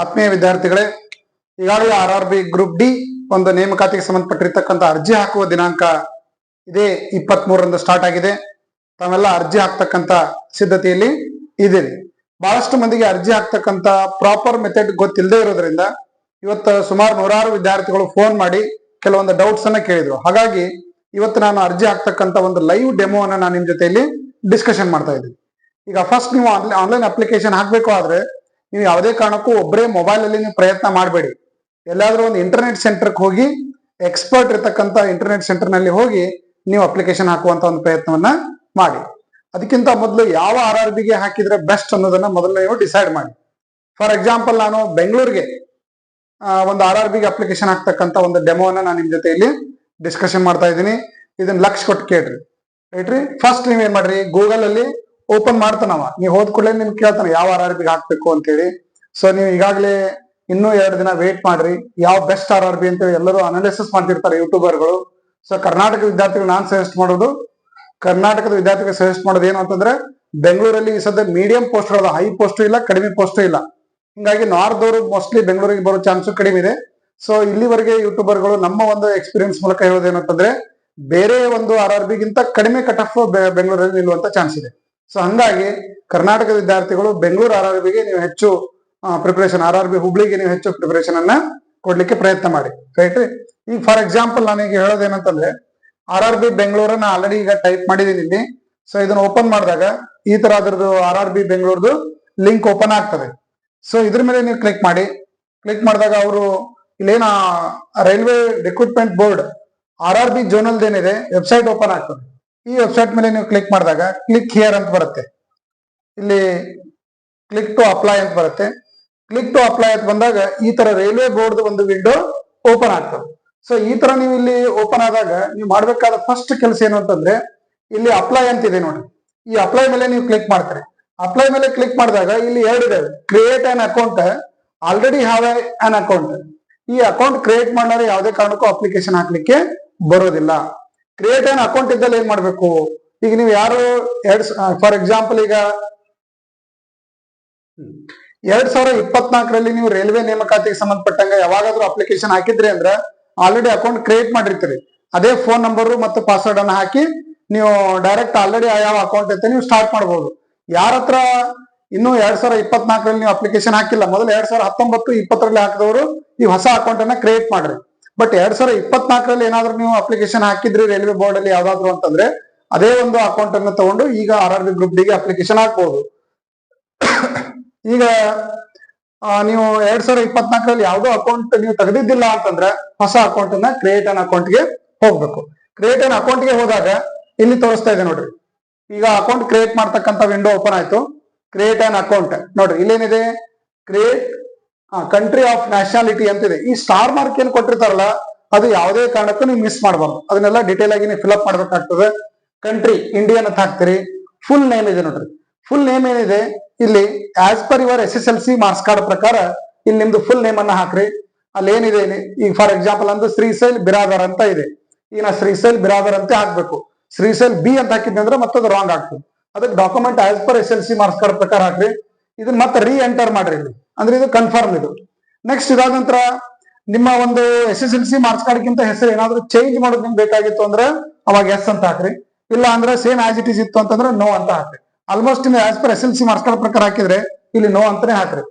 ಆತ್ಮೀಯ ವಿದ್ಯಾರ್ಥಿಗಳೇ, ಈಗಾಗಲೇ R R B group D ಒಂದು ನೇಮಕಾತಿಗೆ ಸಂಬಂಧಪಟ್ಟಿರ್ತಕ್ಕಂಥ ಅರ್ಜಿ ಹಾಕುವ ದಿನಾಂಕ ಇದೇ ಇಪ್ಪತ್ತ್ ಮೂರರಂದು ಸ್ಟಾರ್ಟ್ ಆಗಿದೆ. ತಾವೆಲ್ಲ ಅರ್ಜಿ ಹಾಕ್ತಕ್ಕಂಥ ಸಿದ್ಧತೆಯಲ್ಲಿ ಇದ್ದೀರಿ. ಬಹಳಷ್ಟು ಮಂದಿಗೆ ಅರ್ಜಿ ಹಾಕ್ತಕ್ಕಂಥ ಪ್ರಾಪರ್ ಮೆಥಡ್ ಗೊತ್ತಿಲ್ಲದೆ ಇರೋದ್ರಿಂದ ಇವತ್ತು ಸುಮಾರು ನೂರಾರು ವಿದ್ಯಾರ್ಥಿಗಳು ಫೋನ್ ಮಾಡಿ ಕೆಲವೊಂದು ಡೌಟ್ಸ್ ಅನ್ನ ಕೇಳಿದ್ರು. ಹಾಗಾಗಿ ಇವತ್ತು ನಾನು ಅರ್ಜಿ ಹಾಕ್ತಕ್ಕಂಥ ಒಂದು ಲೈವ್ ಡೆಮೋ ಅನ್ನ ನಾನು ನಿಮ್ ಜೊತೆಯಲ್ಲಿ ಡಿಸ್ಕಷನ್ ಮಾಡ್ತಾ ಇದ್ದೀನಿ. ಈಗ ಫಸ್ಟ್ ನೀವು ಆನ್ಲೈನ್ ಅಪ್ಲಿಕೇಶನ್ ಹಾಕ್ಬೇಕು ಆದ್ರೆ ನೀವು ಯಾವುದೇ ಕಾರಣಕ್ಕೂ ಒಬ್ಬರೇ ಮೊಬೈಲ್ ಅಲ್ಲಿ ನೀವು ಪ್ರಯತ್ನ ಮಾಡಬೇಡಿ. ಎಲ್ಲಾದ್ರೂ ಒಂದು ಇಂಟರ್ನೆಟ್ ಸೆಂಟರ್ಗೆ ಹೋಗಿ ಎಕ್ಸ್ಪರ್ಟ್ ಇರತಕ್ಕಂತ ಇಂಟರ್ನೆಟ್ ಸೆಂಟರ್ನಲ್ಲಿ ಹೋಗಿ ನೀವು ಅಪ್ಲಿಕೇಶನ್ ಹಾಕುವಂತ ಒಂದು ಪ್ರಯತ್ನವನ್ನ ಮಾಡಿ. ಅದಕ್ಕಿಂತ ಮೊದಲು ಯಾವ ಆರ್ ಆರ್ ಬಿಗೆ ಹಾಕಿದ್ರೆ ಬೆಸ್ಟ್ ಅನ್ನೋದನ್ನ ಮೊದಲು ನೀವು ಡಿಸೈಡ್ ಮಾಡಿ. ಫಾರ್ ಎಕ್ಸಾಂಪಲ್ ನಾನು ಬೆಂಗಳೂರಿಗೆ ಒಂದು ಆರ್ ಆರ್ ಬಿಗೆ ಅಪ್ಲಿಕೇಶನ್ ಹಾಕ್ತಕ್ಕಂಥ ಒಂದು ಡೆಮೋನ ನಾನು ನಿಮ್ಮ ಜೊತೆ ಇಲ್ಲಿ ಡಿಸ್ಕಷನ್ ಮಾಡ್ತಾ ಇದ್ದೀನಿ. ಇದನ್ನ ಲಕ್ಷ ಕೊಟ್ಟು ಕೇಳ್ರಿ. ರೈಟ್ರಿ ಫಸ್ಟ್ ನೀವೇನ್ ಮಾಡ್ರಿ? ಗೂಗಲ್ ಅಲ್ಲಿ ಓಪನ್ ಮಾಡ್ತಾನವ. ನೀವು ಹೋದ್ ಕೂಡಲೇ ನಿನ್ ಕೇಳ್ತಾನೆ, ಯಾವ ಆರ್ ಆರ್ ಬಿ ಹಾಕ್ಬೇಕು ಅಂತೇಳಿ. ಸೊ ನೀವು ಈಗಾಗಲೇ ಇನ್ನೂ ಎರಡು ದಿನ ವೇಟ್ ಮಾಡ್ರಿ. ಯಾವ ಬೆಸ್ಟ್ ಆರ್ ಆರ್ ಬಿ ಅಂತೇಳಿ ಎಲ್ಲರೂ ಅನಾಲಿಸಿಸ್ ಮಾಡ್ತಿರ್ತಾರೆ ಯೂಟ್ಯೂಬರ್ಗಳು ಸೊ ಕರ್ನಾಟಕ ವಿದ್ಯಾರ್ಥಿಗಳು ನಾನ್ ಸಜೆಸ್ಟ್ ಮಾಡೋದು. ಕರ್ನಾಟಕದ ವಿದ್ಯಾರ್ಥಿಗಳು ಸಜೆಸ್ಟ್ ಮಾಡೋದು ಏನು ಅಂತಂದ್ರೆ, ಬೆಂಗಳೂರಲ್ಲಿ ಈ ಸದ್ಯ ಮೀಡಿಯಂ ಪೋಸ್ಟ್ ಹೈ ಪೋಸ್ಟ್ ಇಲ್ಲ, ಕಡಿಮೆ ಪೋಸ್ಟ್ ಇಲ್ಲ. ಹಿಂಗಾಗಿ ನಾರ್ತ್ ಅವರು ಮೋಸ್ಟ್ಲಿ ಬೆಂಗಳೂರಿಗೆ ಬರೋ ಚಾನ್ಸ್ ಕಡಿಮೆ ಇದೆ. ಸೊ ಇಲ್ಲಿವರೆಗೆ ಯೂಟ್ಯೂಬರ್ಗಳು ನಮ್ಮ ಒಂದು ಎಕ್ಸ್ಪೀರಿಯನ್ಸ್ ಮೂಲಕ ಹೇಳೋದೇನಂತಂದ್ರೆ ಬೇರೆ ಒಂದು ಆರ್ ಆರ್ ಬಿಗಿಂತ ಕಡಿಮೆ ಕಟ್ ಆಫ್ ಬೆಂಗಳೂರಲ್ಲಿ ನಿಲ್ಲುವಂತ ಚಾನ್ಸ್ ಇದೆ. ಸೊ ಹಂಗಾಗಿ ಕರ್ನಾಟಕ ವಿದ್ಯಾರ್ಥಿಗಳು ಬೆಂಗಳೂರು ಆರ್ ಆರ್ ಬಿಗೆ ನೀವು ಹೆಚ್ಚು ಪ್ರಿಪರೇಷನ್ ಆರ್ ಆರ್ ಬಿ ಹುಬ್ಳಿಗೆ ನೀವು ಹೆಚ್ಚು ಪ್ರಿಪರೇಷನ್ ಅನ್ನ ಕೊಡ್ಲಿಕ್ಕೆ ಪ್ರಯತ್ನ ಮಾಡಿ. ರೈಟ್ ರೀ ಈಗ ಫಾರ್ ಎಕ್ಸಾಂಪಲ್ ನಾನೀಗ ಹೇಳೋದೇನಂತಂದ್ರೆ ಆರ್ ಆರ್ ಬಿ ಬೆಂಗಳೂರನ್ನ ಆಲ್ರೆಡಿ ಈಗ ಟೈಪ್ ಮಾಡಿದೀನಿ ಇಲ್ಲಿ. ಸೊ ಇದನ್ನ ಓಪನ್ ಮಾಡಿದಾಗ ಈ ತರ ಅದ್ರದ್ದು ಆರ್ ಆರ್ ಬಿ ಬೆಂಗಳೂರದು ಲಿಂಕ್ ಓಪನ್ ಆಗ್ತದೆ. ಸೊ ಇದ್ರ ಮೇಲೆ ನೀವು ಕ್ಲಿಕ್ ಮಾಡಿ. ಕ್ಲಿಕ್ ಮಾಡಿದಾಗ ಅವರು ಇಲ್ಲೇನ, railway recruitment board R R B ಜೋನಲ್ದೇನಿದೆ website open ಆಗ್ತದೆ. ಈ ವೆಬ್ಸೈಟ್ ಮೇಲೆ ನೀವು ಕ್ಲಿಕ್ ಮಾಡಿದಾಗ ಕ್ಲಿಕ್ ಹಿಯರ್ ಅಂತ ಬರುತ್ತೆ. ಇಲ್ಲಿ ಕ್ಲಿಕ್ ಟು ಅಪ್ಲೈ ಅಂತ ಬರುತ್ತೆ. ಕ್ಲಿಕ್ ಟು ಅಪ್ಲೈ ಅಂತ ಬಂದಾಗ ಈ ತರ ರೈಲ್ವೆ ಬೋರ್ಡ್ ಒಂದು ವಿಂಡೋ ಓಪನ್ ಆಗ್ತದೆ. ಸೊ ಈ ತರ ನೀವು ಇಲ್ಲಿ ಓಪನ್ ಆದಾಗ ನೀವು ಮಾಡಬೇಕಾದ ಫಸ್ಟ್ ಕೆಲಸ ಏನು ಅಂತಂದ್ರೆ ಇಲ್ಲಿ ಅಪ್ಲೈ ಅಂತ ಇದೆ ನೋಡಿ. ಈ ಅಪ್ಲೈ ಮೇಲೆ ನೀವು ಕ್ಲಿಕ್ ಮಾಡ್ತೀರಿ. ಅಪ್ಲೈ ಮೇಲೆ ಕ್ಲಿಕ್ ಮಾಡಿದಾಗ ಇಲ್ಲಿ ಎರಡು ಇದೆ create an account already have an account ಈ ಅಕೌಂಟ್ ಕ್ರಿಯೇಟ್ ಮಾಡೋರು ಯಾವುದೇ ಕಾರಣಕ್ಕೂ ಅಪ್ಲಿಕೇಶನ್ ಹಾಕ್ಲಿಕ್ಕೆ ಬರೋದಿಲ್ಲ. ಕ್ರಿಯೇಟ್ ಏನ್ ಅಕೌಂಟ್ ಇದ್ದಲ್ಲಿ ಏನ್ ಮಾಡ್ಬೇಕು? ಈಗ ನೀವು ಯಾರು ಎರಡ್ ಫಾರ್ ಎಕ್ಸಾಂಪಲ್ ಈಗ ಎರಡ್ ಸಾವಿರ ಇಪ್ಪತ್ನಾಲ್ಕರಲ್ಲಿ ನೀವು ರೈಲ್ವೆ ನೇಮಕಾತಿಗೆ ಸಂಬಂಧಪಟ್ಟಂಗ ಯಾವಾಗಾದ್ರೂ ಅಪ್ಲಿಕೇಶನ್ ಹಾಕಿದ್ರಿ ಅಂದ್ರ ಆಲ್ರೆಡಿ ಅಕೌಂಟ್ ಕ್ರಿಯೇಟ್ ಮಾಡಿರ್ತೀರಿ. ಅದೇ ಫೋನ್ ನಂಬರ್ ಮತ್ತು ಪಾಸ್ವರ್ಡ್ ಅನ್ನ ಹಾಕಿ ನೀವು ಡೈರೆಕ್ಟ್ ಆಲ್ರೆಡಿ ಯಾವ ಅಕೌಂಟ್ ಐತೆ ನೀವು ಸ್ಟಾರ್ಟ್ ಮಾಡಬಹುದು ಯಾರ ಹತ್ರ ಇನ್ನು ಎರಡ್ ಸಾವಿರ ಇಪ್ಪತ್ನಾಲ್ಕರಲ್ಲಿ ನೀವು ಅಪ್ಲಿಕೇಶನ್ ಹಾಕಿಲ್ಲ, ಮೊದಲು ಎರಡ್ ಸಾವಿರದ ಹತ್ತೊಂಬತ್ತು ಇಪ್ಪತ್ತರಲ್ಲಿ ಹಾಕಿದವರು ಈ ಹೊಸ ಅಕೌಂಟ್ ಅನ್ನ ಕ್ರಿಯೇಟ್ ಮಾಡ್ರಿ. ಬಟ್ ಎರಡ್ ಸಾವಿರದ ಇಪ್ಪತ್ನಾಲ್ಕರಲ್ಲಿ ಏನಾದ್ರು ನೀವು ಅಪ್ಲಿಕೇಶನ್ ಹಾಕಿದ್ರಿ ರೈಲ್ವೆ ಬೋರ್ಡ್ ಅಲ್ಲಿ ಯಾವ್ದಾದ್ರು ಅಂತಂದ್ರೆ, ಅದೇ ಒಂದು ಅಕೌಂಟ್ ಅನ್ನು ತಗೊಂಡು ಈಗ ಆರ್ ಆರ್ ಬಿ ಗ್ರೂಪ್ ಡಿಗೆ ಅಪ್ಲಿಕೇಶನ್ ಹಾಕ್ಬಹುದು ಈಗ ನೀವು ಎರಡ್ ಸಾವಿರದ ಇಪ್ಪತ್ನಾಲ್ಕರಲ್ಲಿ ಯಾವ್ದೋ ಅಕೌಂಟ್ ನೀವು ತೆಗೆದಿದ್ದಿಲ್ಲ ಅಂತಂದ್ರೆ ಹೊಸ ಅಕೌಂಟ್ ಅನ್ನ ಕ್ರಿಯೇಟ್ ಅನ್ ಅಕೌಂಟ್ಗೆ ಹೋಗ್ಬೇಕು. ಕ್ರಿಯೇಟ್ ಅನ್ ಅಕೌಂಟ್ಗೆ ಹೋದಾಗ, ಇಲ್ಲಿ ತೋರಿಸ್ತಾ ಇದೆ ನೋಡ್ರಿ. ಈಗ ಅಕೌಂಟ್ ಕ್ರಿಯೇಟ್ ಮಾಡ್ತಕ್ಕಂಥ ವಿಂಡೋ ಓಪನ್ ಆಯ್ತು. ಕ್ರಿಯೇಟ್ ಅನ್ ಅಕೌಂಟ್ ನೋಡ್ರಿ, ಇಲ್ಲೇನಿದೆ? ಕ್ರಿಯೇಟ್ ಕಂಟ್ರಿ ಆಫ್ ನ್ಯಾಷನಾಲಿಟಿ ಅಂತಿದೆ. ಈ ಸ್ಟಾರ್ ಮಾರ್ಕ್ ಏನ್ ಕೊಟ್ಟಿರ್ತಾರಲ್ಲ, ಅದು ಯಾವುದೇ ಕಾರಣಕ್ಕೂ ನೀವು ಮಿಸ್ ಮಾಡಬಾರ್ದು. ಅದನ್ನೆಲ್ಲ ಡೀಟೇಲ್ ಆಗಿ ನೀವು ಫಿಲ್ಅಪ್ ಮಾಡ್ಬೇಕಾಗ್ತದೆ. ಕಂಟ್ರಿ ಇಂಡಿಯನ್ ಅಂತ ಹಾಕ್ತೀರಿ. ಫುಲ್ ನೇಮ್ ಇದೆ ನೋಡ್ರಿ. ಫುಲ್ ನೇಮ್ ಏನಿದೆ? ಇಲ್ಲಿ as per your S S L C marks card ಪ್ರಕಾರ ಇಲ್ಲಿ ನಿಮ್ದು ಫುಲ್ ನೇಮ್ ಅನ್ನ ಹಾಕ್ರಿ. ಅಲ್ಲಿ ಏನಿದೆ ಈಗ ಫಾರ್ ಎಕ್ಸಾಂಪಲ್ ಅಂದ್ರೆ ಶ್ರೀಶೈಲ್ ಬಿರಾದರ್ ಅಂತ ಇದೆ. ಈಗ ನಾ ಶ್ರೀಶೈಲ್ ಬಿರಾದರ್ ಅಂತ ಹಾಕ್ಬೇಕು. ಶ್ರೀಶೈಲ್ ಬಿ ಅಂತ ಹಾಕಿದ್ದೆ ಅಂದ್ರೆ ಮತ್ತದು ರಾಂಗ್ ಆಗ್ತದೆ. ಅದಕ್ಕೆ document as per S L C marks card ಪ್ರಕಾರ ಹಾಕ್ರಿ. ಇದನ್ನ ಮತ್ತೆ ರೀ ಎಂಟರ್ ಮಾಡ್ರಿ ಇಲ್ಲಿ. ಅಂದ್ರೆ ಇದು ಕನ್ಫರ್ಮ್ ಇದು. ನೆಕ್ಸ್ಟ್ ಇದಾದ ನಂತರ ನಿಮ್ಮ ಒಂದು S S L C marks ಹೆಸರು ಏನಾದ್ರೂ ಚೇಂಜ್ ಮಾಡೋದು ನಿಮ್ಗೆ ಬೇಕಾಗಿತ್ತು ಅಂದ್ರೆ ಅವಾಗ ಎಸ್ ಅಂತ ಹಾಕ್ರಿ. ಇಲ್ಲ ಅಂದ್ರೆ ಸೇಮ್ ಆಸ್ ಇಟ್ ಇಸ್ ಇತ್ತು ಅಂತಂದ್ರೆ ನೋ ಅಂತ ಹಾಕ್ರಿ. ಆಲ್ಮೋಸ್ಟ್ ನೀವು as per S L C marks card ಪ್ರಕಾರ ಹಾಕಿದ್ರೆ ಇಲ್ಲಿ ನೋ ಅಂತಾನೆ ಹಾಕ್ರಿ.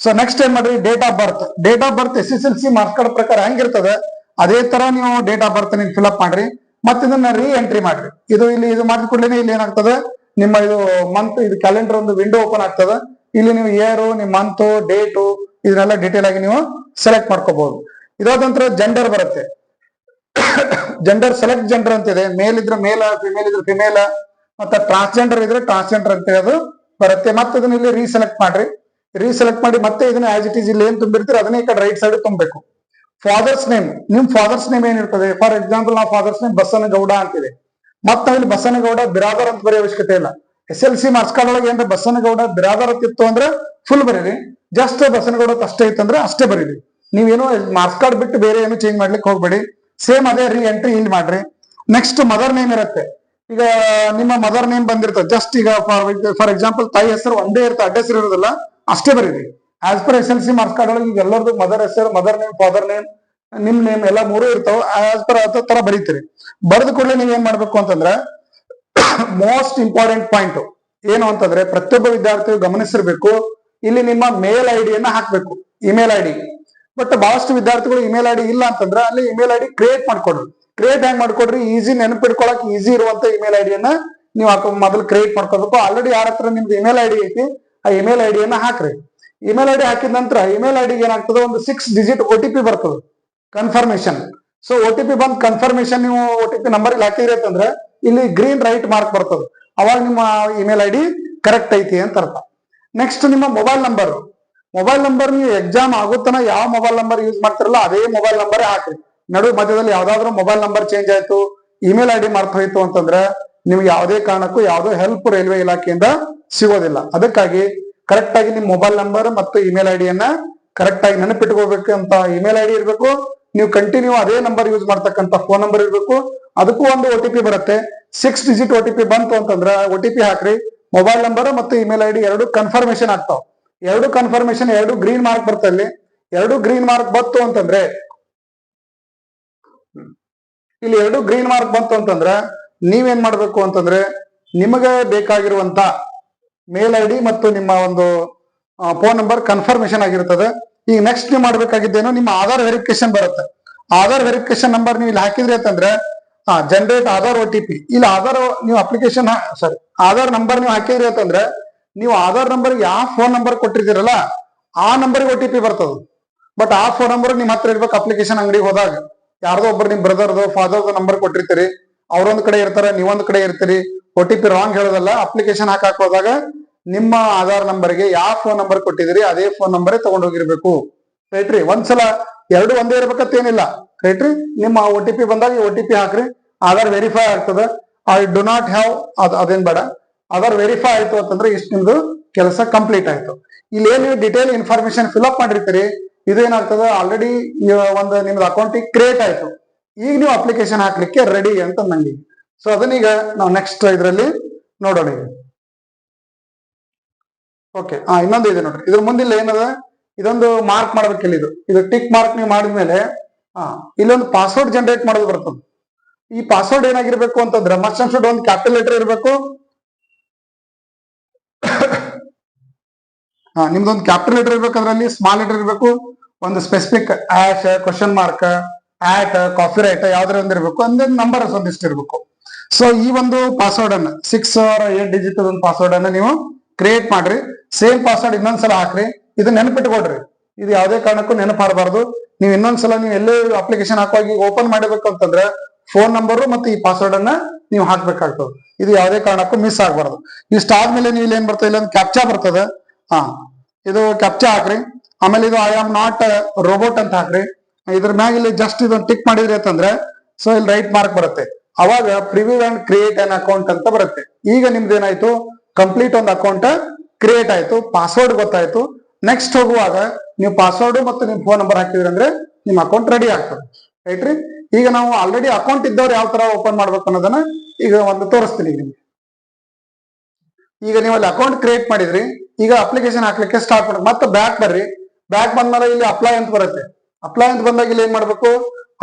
ಸೊ ನೆಕ್ಸ್ಟ್ ಏನ್ ಮಾಡ್ರಿ? Date of birth date of birth S S L C marks card ಪ್ರಕಾರ ಹೆಂಗಿರ್ತದೆ? ಅದೇ ತರ ನೀವು ಡೇಟ್ ಆಫ್ ಬರ್ತ್ ನೀವು ಫಿಲ್ಅಪ್ ಮಾಡ್ರಿ. ಮತ್ತೆ ಇದನ್ನ ರೀ ಎಂಟ್ರಿ ಮಾಡ್ರಿ. ಇದು ಇಲ್ಲಿ ಇದು ಮಾಡಿದ ಕೂಡಲೇ ಇಲ್ಲಿ ಏನಾಗ್ತದೆ? ನಿಮ್ಮ ಇದು ಮಂತ್ ಇದು ಕ್ಯಾಲೆಂಡರ್ ಒಂದು ವಿಂಡೋ ಓಪನ್ ಆಗ್ತದೆ. ಇಲ್ಲಿ ನೀವು ಇಯರು ನಿಮ್ಮ ಮಂತು ಡೇಟು ಇದನ್ನೆಲ್ಲ ಡೀಟೇಲ್ ಆಗಿ ನೀವು ಸೆಲೆಕ್ಟ್ ಮಾಡ್ಕೋಬಹುದು ಇದಾದ ನಂತರ ಜೆಂಡರ್ ಬರುತ್ತೆ. ಜೆಂಡರ್ ಸೆಲೆಕ್ಟ್ ಜೆಂಡರ್ ಅಂತ ಇದೆ ಮೇಲ್ ಇದ್ರೆ ಮೇಲ ಫಿಮೇಲ್ ಇದ್ರೆ ಫಿಮೇಲ ಮತ್ತೆ ಟ್ರಾನ್ಸ್ಜೆಂಡರ್ ಇದ್ರೆ ಟ್ರಾನ್ಸ್ಜೆಂಡರ್ ಅಂತ ಅದು ಬರುತ್ತೆ. ಮತ್ತೆ ಇದನ್ನ ಇಲ್ಲಿ ರೀಸೆಲೆಕ್ಟ್ ಮಾಡ್ರಿ. ರೀಸೆಲೆಕ್ಟ್ ಮಾಡಿ ಮತ್ತೆ ಇದನ್ನ ಆಸ್ ಇಟ್ ಇಸ್ ಇಲ್ಲಿ ಏನ್ ತುಂಬಿರ್ತೀರಿ ಅದನ್ನೇ ಈ ಕಡೆ ರೈಟ್ ಸೈಡ್ ತುಂಬಬೇಕು. ಫಾದರ್ಸ್ ನೇಮ್ ನಿಮ್ ಫಾದರ್ಸ್ ನೇಮ್ ಏನಿರ್ತದೆ ಫಾರ್ ಎಕ್ಸಾಂಪಲ್ ನಾವು ಫಾದರ್ಸ್ ನೇಮ್ ಬಸನಗೌಡ ಅಂತಿದೆ. ಮತ್ತೆ ನಾವಿಲ್ಲಿ ಬಸನಗೌಡ ಬಿರಾದರ್ ಅಂತ ಬರೆಯೋ ಅವಶ್ಯಕತೆ ಇಲ್ಲ. ಎಸ್ ಎಲ್ ಸಿ ಮಾರ್ಕ್ಸ್ ಏನ್ರ ಬಸನಗೌಡ ಬಿರಾದರ್ ಅಂತ ಇತ್ತು ಅಂದ್ರೆ ಫುಲ್ ಬರೀರಿ. ಜಸ್ಟ್ ಬಸನಗೌಡ ಅಷ್ಟೇ ಅಷ್ಟೇ ಇತ್ತಂದ್ರೆ ಅಷ್ಟೇ ಬರೀರಿ. ನೀವೇನು ಮಾರ್ಕ್ಸ್ ಕಾರ್ಡ್ ಬಿಟ್ಟು ಬೇರೆ ಏನು ಚೇಂಜ್ ಮಾಡ್ಲಿಕ್ಕೆ ಹೋಗ್ಬೇಡಿ. ಸೇಮ್ ಅದೇ ರೀ ಎಂಟ್ರಿ ಇಲ್ಲಿ ಮಾಡ್ರಿ. ನೆಕ್ಸ್ಟ್ ಮದರ್ ನೇಮ್ ಇರುತ್ತೆ. ಈಗ ನಿಮ್ಮ ಮದರ್ ನೇಮ್ ಬಂದಿರ್ತದೆ. ಜಸ್ಟ್ ಈಗ ಫಾರ್ ಎಕ್ಸಾಂಪಲ್ ತಾಯಿ ಹೆಸರು ಒಂದೇ ಇರುತ್ತೆ ಅಡ್ಡ ಹೆಸರು ಇರೋದಿಲ್ಲ, ಅಷ್ಟೇ ಬರೀರಿ. As per S L C marks card ಒಳಗೆ ಈಗ ಎಲ್ಲರದು ಮದರ್ ಹೆಸರು ಮದರ್ ನೇಮ್ ಫಾದರ್ ನೇಮ್ ನಿಮ್ ನೇಮ್ ಎಲ್ಲ ಮೂರು ಇರ್ತಾವ. ಆಸ್ ಪರ್ ಅದ ತರ ಬರೀತೀರಿ. ಬರೆದ ಕೂಡಲೇ ನೀವ್ ಏನ್ ಮಾಡ್ಬೇಕು ಅಂತಂದ್ರೆ ಮೋಸ್ಟ್ ಇಂಪಾರ್ಟೆಂಟ್ ಪಾಯಿಂಟ್ ಏನು ಅಂತಂದ್ರೆ ಪ್ರತಿಯೊಬ್ಬ ವಿದ್ಯಾರ್ಥಿಯು ಗಮನಿಸಿರ್ಬೇಕು. ಇಲ್ಲಿ ನಿಮ್ಮ ಮೇಲ್ ಐಡಿಯನ್ನ ಹಾಕ್ಬೇಕು. ಇಮೇಲ್ ಐಡಿ ಬಟ್ ಬಹಳಷ್ಟು ವಿದ್ಯಾರ್ಥಿಗಳು ಇಮೇಲ್ ಐ ಡಿ ಇಲ್ಲ ಅಂತಂದ್ರೆ ಅಲ್ಲಿ ಇಮೇಲ್ ಐ ಡಿ ಕ್ರಿಯೇಟ್ ಮಾಡ್ಕೊಡ್ರಿ. ಕ್ರಿಯೇಟ್ ಹೆಂಗ್ ಮಾಡ್ಕೊಡ್ರಿ? ಈಸಿ ನೆನಪಿಟ್ಕೊಳಕ್ ಈಸಿ ಇರುವಂತ ಇಮೇಲ್ ಐಡಿಯನ್ನ ನೀವು ಹಾಕ ಮೊದಲು ಕ್ರಿಯೇಟ್ ಮಾಡ್ಕೋಬೇಕು. ಆಲ್ರೆಡಿ ಯಾರ ಹತ್ರ ನಿಮ್ದು ಇಮೇಲ್ ಐಡಿ ಐತಿ, ಆ ಇಮೇಲ್ ಐ ಡಿಯನ್ನ ಹಾಕ್ರಿ. ಇಮೇಲ್ ಐಡಿ ಹಾಕಿದ ನಂತರ ಇಮೇಲ್ ಐಡಿಗೆ ಏನಾಗ್ತದೆ? ಒಂದು six digit O T P ಬರ್ತದೆ. Confirmation so O T P ಬಂದ್ ಕನ್ಫರ್ಮೇಶನ್ ನೀವು ಒ ಟಿ ಪಿ ನಂಬರ್ ಹಾಕಿದ್ರಿ ಅಂತಂದ್ರೆ ಇಲ್ಲಿ ಗ್ರೀನ್ ರೈಟ್ ಮಾರ್ಕ್ ಬರ್ತದೆ. ಅವಾಗ ನಿಮ್ಮ ಇಮೇಲ್ ಐಡಿ ಕರೆಕ್ಟ್ ಐತಿ ಅಂತ ಅರ್ಥ. ನೆಕ್ಸ್ಟ್ ನಿಮ್ಮ ಮೊಬೈಲ್ ನಂಬರ್ ಮೊಬೈಲ್ ನಂಬರ್ ನೀವು ಎಕ್ಸಾಮ್ ಆಗುತ್ತನ ಯಾವ ಮೊಬೈಲ್ ನಂಬರ್ ಯೂಸ್ ಮಾಡ್ತಿರಲ್ಲ ಅದೇ ಮೊಬೈಲ್ ನಂಬರ್ ಹಾಕ್ರಿ. ನಡುವೆ ಮಧ್ಯದಲ್ಲಿ ಯಾವ್ದಾದ್ರು ಮೊಬೈಲ್ ನಂಬರ್ ಚೇಂಜ್ ಆಯ್ತು ಇಮೇಲ್ ಐಡಿ ಮರ್ತ ಹೋಯ್ತು ಅಂತಂದ್ರೆ ನಿಮ್ಗೆ ಯಾವುದೇ ಕಾರಣಕ್ಕೂ ಯಾವುದೋ ಹೆಲ್ಪ್ ರೈಲ್ವೆ ಇಲಾಖೆಯಿಂದ ಸಿಗೋದಿಲ್ಲ. ಅದಕ್ಕಾಗಿ ಕರೆಕ್ಟ್ ಆಗಿ ನಿಮ್ ಮೊಬೈಲ್ ನಂಬರ್ ಮತ್ತು ಇಮೇಲ್ ಐಡಿಯನ್ನ ಕರೆಕ್ಟ್ ಆಗಿ ಅಂತ ಇಮೇಲ್ ಐಡಿ ಇರಬೇಕು. ನೀವು ಕಂಟಿನ್ಯೂ ಅದೇ ನಂಬರ್ ಯೂಸ್ ಮಾಡ್ತಕ್ಕಂತ ಫೋನ್ ನಂಬರ್ ಇರಬೇಕು. ಅದಕ್ಕೂ ಒಂದು ಒ ಟಿ ಪಿ ಬರುತ್ತೆ. Six digit O T P ಬಂತು ಅಂತಂದ್ರೆ ಒ ಟಿ ಪಿ ಹಾಕ್ರಿ ಮೊಬೈಲ್ ನಂಬರ್ ಮತ್ತು ಇಮೇಲ್ ಐಡಿ ಎರಡು ಕನ್ಫರ್ಮೇಶನ್ ಆಗ್ತಾವ. ಎರಡು ಕನ್ಫರ್ಮೇಶನ್ ಎರಡು ಗ್ರೀನ್ ಮಾರ್ಕ್ ಬರ್ತಲ್ಲಿ ಎರಡು ಗ್ರೀನ್ ಮಾರ್ಕ್ ಬಂತು ಅಂತಂದ್ರೆ, ಇಲ್ಲಿ ಎರಡು ಗ್ರೀನ್ ಮಾರ್ಕ್ ಬಂತು ಅಂತಂದ್ರೆ ನೀವೇನ್ ಮಾಡ್ಬೇಕು ಅಂತಂದ್ರೆ ನಿಮಗೆ ಬೇಕಾಗಿರುವಂತ ಮೇಲ್ ಐ ಡಿ ಮತ್ತು ನಿಮ್ಮ ಒಂದು ಫೋನ್ ನಂಬರ್ ಕನ್ಫರ್ಮೇಶನ್ ಆಗಿರ್ತದೆ. ಈಗ ನೆಕ್ಸ್ಟ್ ನೀವು ಮಾಡ್ಬೇಕಾಗಿದ್ದೇನು, ನಿಮ್ಮ ಆಧಾರ್ ವೆರಿಫಿಕೇಶನ್ ಬರುತ್ತೆ. ಆಧಾರ್ ವೆರಿಫಿಕೇಶನ್ ನಂಬರ್ ನೀವು ಇಲ್ಲಿ ಹಾಕಿದ್ರಿ ಅಂತಂದ್ರೆ ಹಾ generate Aadhaar O T Aadhaar ನೀವು ಅಪ್ಲಿಕೇಶನ್ ಸಾರಿ ಆಧಾರ್ ನಂಬರ್ ನೀವು ಹಾಕಿದ್ರಿ ಅಂತಂದ್ರೆ, ನೀವು ಆಧಾರ್ ನಂಬರ್ ಯಾವ ಫೋನ್ ನಂಬರ್ ಕೊಟ್ಟಿರ್ತೀರಲ್ಲ ಆ ನಂಬರ್ಗೆ ಒ ಟಿ ಬರ್ತದ. ಬಟ್ ಆ ಫೋನ್ ನಂಬರ್ ನಿಮ್ ಹತ್ರ ಇರ್ಬೇಕು ಅಪ್ಲಿಕೇಶನ್ ಅಂಗಡಿಗೆ ಹೋದಾಗ. ಯಾರ್ದೋ ಒಬ್ರು ನಿಮ್ ಬ್ರದರ್ದು ಫಾದರ್ದು ನಂಬರ್ ಕೊಟ್ಟಿರ್ತೀರಿ. ಅವ್ರೊಂದ್ ಕಡೆ ಇರ್ತಾರ, ನೀವೊಂದ್ ಕಡೆ ಇರ್ತೀರಿ. ಒ ರಾಂಗ್ ಹೇಳೋದಲ್ಲ ಅಪ್ಲಿಕೇಶನ್ ಹಾಕಕ್ ಹೋದಾಗ ನಿಮ್ಮ ಆಧಾರ್ ನಂಬರ್ಗೆ ಯಾವ ಫೋನ್ ನಂಬರ್ ಕೊಟ್ಟಿದಿರಿ ಅದೇ ಫೋನ್ ನಂಬರ್ ತಗೊಂಡ್ ಹೋಗಿರ್ಬೇಕು. ರೈಟ್ರಿ ಒಂದ್ಸಲ ಎರಡು ಒಂದೇ ಇರ್ಬೇಕಂತ ಏನಿಲ್ಲ. ರೈಟ್ರಿ ನಿಮ್ಮ ಒ ಟಿ ಪಿ ಬಂದಾಗ ಒ ಟಿ ಪಿ ಹಾಕ್ರಿ. ಆಧಾರ್ ವೆರಿಫೈ ಆಗ್ತದ. ಐ ಡು ನಾಟ್ ಹ್ಯಾವ್ ಅದ್ ಅದೇನ್ ಬೇಡ. ಆಧಾರ್ ವೆರಿಫೈ ಆಯ್ತು ಅಂತಂದ್ರೆ ಇಷ್ಟು ನಿಮ್ದು ಕೆಲಸ ಕಂಪ್ಲೀಟ್ ಆಯ್ತು. ಇಲ್ಲಿ ಏನು ನೀವು ಡಿಟೇಲ್ ಇನ್ಫಾರ್ಮೇಶನ್ ಫಿಲ್ಅಪ್ ಮಾಡಿರ್ತೀರಿ? ಇದೇನಾಗ್ತದ ಆಲ್ರೆಡಿ ಒಂದು ನಿಮ್ದು ಅಕೌಂಟಿಗೆ ಕ್ರಿಯೇಟ್ ಆಯ್ತು. ಈಗ ನೀವು ಅಪ್ಲಿಕೇಶನ್ ಹಾಕ್ಲಿಕ್ಕೆ ರೆಡಿ ಅಂತ ನಂಗೆ. ಸೊ ಅದನ್ನೀಗ ನಾವು ನೆಕ್ಸ್ಟ್ ಇದರಲ್ಲಿ ನೋಡೋಣ ಓಕೆ ಆ, ಇನ್ನೊಂದು ಇದೆ ನೋಡ್ರಿ. ಇದ್ರ ಮುಂದಿಲ್ಲ ಏನದ? ಇದೊಂದು ಮಾರ್ಕ್ ಮಾಡ್ಬೇಕಿಲ್ಲ ಇದು. ಇದು ಟಿಕ್ ಮಾರ್ಕ್ ನೀವು ಮಾಡಿದ್ಮೇಲೆ ಹಾ, ಇಲ್ಲೊಂದು ಪಾಸ್ವರ್ಡ್ ಜನರೇಟ್ ಮಾಡೋದು ಬರ್ತದೆ. ಈ ಪಾಸ್ವರ್ಡ್ ಏನಾಗಿರ್ಬೇಕು ಅಂತಂದ್ರೆ ಅಂಡ್ ಶುಡ್ ಒಂದು ಕ್ಯಾಪಿಟಲ್ ಲೆಟರ್ ಇರಬೇಕು. ಹಾ, ನಿಮ್ದೊಂದು ಕ್ಯಾಪಿಟಲ್ ಲೆಟರ್ ಇರ್ಬೇಕು ಅದ್ರಲ್ಲಿ ಸ್ಮಾಲ್ ಲೆಟರ್ ಇರಬೇಕು. ಒಂದು specific hash question mark at copyright ಯಾವ್ದಾರ ಒಂದು ಇರಬೇಕು. ಅಂದ್ರೆ ನಂಬರ್ ಒಂದಿಷ್ಟು ಇರಬೇಕು. ಸೊ ಈ ಒಂದು ಪಾಸ್ವರ್ಡ್ ಅನ್ನ ಸಿಕ್ಸ್ ಆರ್ ಏಟ್ ಡಿಜಿಟ್ ಒಂದು ಪಾಸ್ವರ್ಡ್ ಅನ್ನ ನೀವು ಕ್ರಿಯೇಟ್ ಮಾಡ್ರಿ. ಸೇಮ್ ಪಾಸ್ವರ್ಡ್ ಇನ್ನೊಂದ್ಸಲ ಹಾಕ್ರಿ. ಇದು ನೆನಪಿಟ್ಕೊಡ್ರಿ ಇದು ಯಾವುದೇ ಕಾರಣಕ್ಕೂ ನೆನಪಾಡಬಾರ್ದು ನೀವು ಇನ್ನೊಂದ್ಸಲ ನೀವು ಎಲ್ಲೇ ಅಪ್ಲಿಕೇಶನ್ ಹಾಕುವಾಗಿ ಓಪನ್ ಮಾಡಬೇಕು ಅಂತಂದ್ರೆ ಫೋನ್ ನಂಬರು ಮತ್ತೆ ಈ ಪಾಸ್ವರ್ಡ್ ಅನ್ನ ನೀವು ಹಾಕ್ಬೇಕಾಗ್ತದೆ. ಇದು ಯಾವುದೇ ಕಾರಣಕ್ಕೂ ಮಿಸ್ ಆಗ್ಬಾರ್ದು. ಇಷ್ಟ ಆದ್ಮೇಲೆ ನೀವು ಇಲ್ಲಿ ಏನ್ ಬರ್ತದೆ ಇಲ್ಲೊಂದು ಕ್ಯಾಪ್ಚಾ ಬರ್ತದೆ. ಹಾ, ಇದು ಕ್ಯಾಪ್ಚಾ ಹಾಕ್ರಿ. ಆಮೇಲೆ ಇದು ಐ ಆಮ್ ನಾಟ್ ರೋಬೋಟ್ ಅಂತ ಹಾಕ್ರಿ. ಇದ್ರ ಮ್ಯಾಗ ಇಲ್ಲಿ ಜಸ್ಟ್ ಇದೊಂದು ಟಿಕ್ ಮಾಡಿದ್ರಿ ಅಂತಂದ್ರೆ ಸೊ ಇಲ್ಲಿ ರೈಟ್ ಮಾರ್ಕ್ ಬರುತ್ತೆ. ಅವಾಗ preview and create an account ಅಂತ ಬರುತ್ತೆ. ಈಗ ನಿಮ್ದು ಏನಾಯ್ತು ಕಂಪ್ಲೀಟ್ ಒಂದು ಅಕೌಂಟ್ ಕ್ರಿಯೇಟ್ ಆಯ್ತು. ಪಾಸ್ವರ್ಡ್ ಗೊತ್ತಾಯ್ತು. ನೆಕ್ಸ್ಟ್ ಹೋಗುವಾಗ ನೀವು ಪಾಸ್ವರ್ಡ್ ಮತ್ತು ನಿಮ್ ಫೋನ್ ನಂಬರ್ ಹಾಕಿದ್ರಿ ಅಂದ್ರೆ ನಿಮ್ ಅಕೌಂಟ್ ರೆಡಿ ಆಗ್ತದೆ ರೈಟ್ರಿ ಈಗ ನಾವು ಆಲ್ರೆಡಿ ಅಕೌಂಟ್ ಇದ್ದವ್ರು ಯಾವ ತರ ಓಪನ್ ಮಾಡ್ಬೇಕು ಅನ್ನೋದನ್ನ ಈಗ ಒಂದು ತೋರಿಸ್ತೀನಿ ನಿಮ್ಗೆ. ಈಗ ನೀವು ಅಲ್ಲಿ ಅಕೌಂಟ್ ಕ್ರಿಯೇಟ್ ಮಾಡಿದ್ರಿ, ಈಗ ಅಪ್ಲಿಕೇಶನ್ ಹಾಕ್ಲಿಕ್ಕೆ ಸ್ಟಾರ್ಟ್ ಮಾಡಿ. ಮತ್ತೆ ಬ್ಯಾಕ್ ಬರ್ರಿ. ಬ್ಯಾಕ್ ಬಂದ್ಮೇಲೆ ಇಲ್ಲಿ ಅಪ್ಲೈ ಅಂತ ಬರುತ್ತೆ. ಅಪ್ಲೈ ಅಂತ ಬಂದಾಗ ಇಲ್ಲಿ ಏನ್ ಮಾಡ್ಬೇಕು?